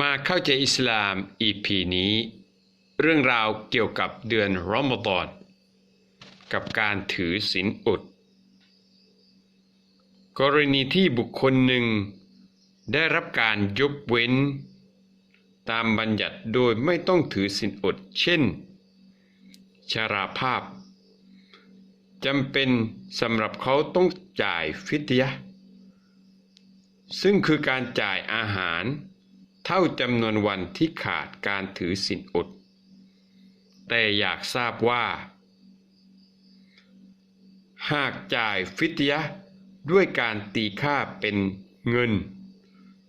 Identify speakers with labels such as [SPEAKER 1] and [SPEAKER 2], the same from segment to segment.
[SPEAKER 1] มาเข้าใจอิสลาม EP นี้ เรื่องราวเกี่ยวกับเดือนรอมฎอนกับการถือศีลอด กรณีที่บุคคลหนึ่ง ได้รับการยกเว้น ตามบัญญัติโดยไม่ต้องถือศีลอด เช่น ชาราภาพจำเป็นสำหรับเขาต้องจ่ายฟิดยะ ซึ่งคือการจ่ายอาหาร เท่าจำนวนวันที่ขาดการถือศีลอด แต่อยากทราบว่า หากจ่ายฟิดยะด้วยการตีค่าเป็นเงิน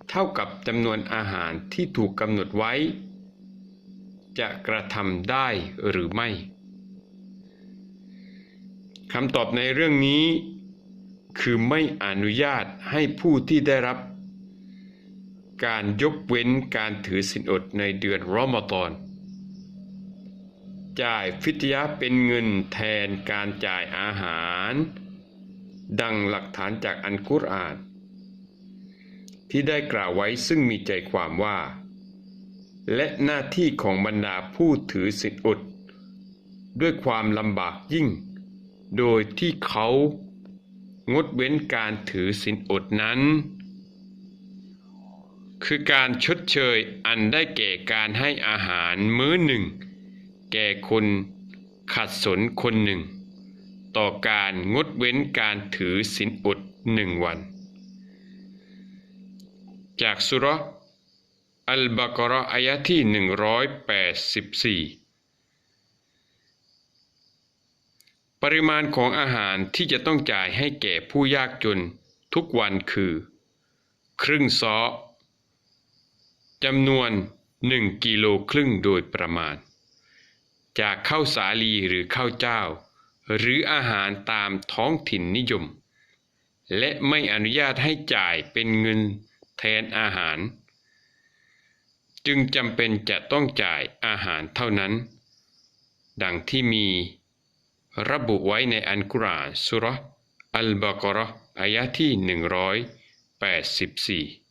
[SPEAKER 1] เท่ากับจำนวนอาหารที่ถูกกำหนดไว้ จะกระทำได้หรือไม่คำตอบในเรื่องนี้ คือไม่อนุญาตให้ผู้ที่ได้รับ การยกเว้นการถือศีลอดในเดือนรอมฎอน จ่ายฟิตยะเป็นเงินแทนการจ่ายอาหาร ดังหลักฐานจากอันกุรอาน ที่ได้กล่าวไว้ซึ่งมีใจความว่า และหน้าที่ของบรรดาผู้ถือศีลอด ด้วยความลำบากยิ่ง โดยที่เขางดเว้นการถือศีลอดนั้น คือการชดเชยอันได้แก่การให้อาหารมื้อหนึ่ง แก่คนขัดสนคนหนึ่ง ต่อการงดเว้นการถือศีลอดหนึ่งวัน จากสุรอัลบากราะอายะที่หนึ่งร้อยแปดสิบสี่ปริมาณของอาหารที่จะต้องจ่ายให้แก่ผู้ยากจนทุกวันคือ ครึ่งซอ จำนวนหนึ่งกิโลครึ่งโดยประมาณ จากข้าวสาลีหรือข้าวเจ้า หรืออาหารตามท้องถิ่นนิยม และไม่อนุญาตให้จ่ายเป็นเงินแทนอาหาร จึงจำเป็นจะต้องจ่ายอาหารเท่านั้น ดังที่มีระบุไว้ในอันกุรอานสุรอัลบากระอายะที่ 184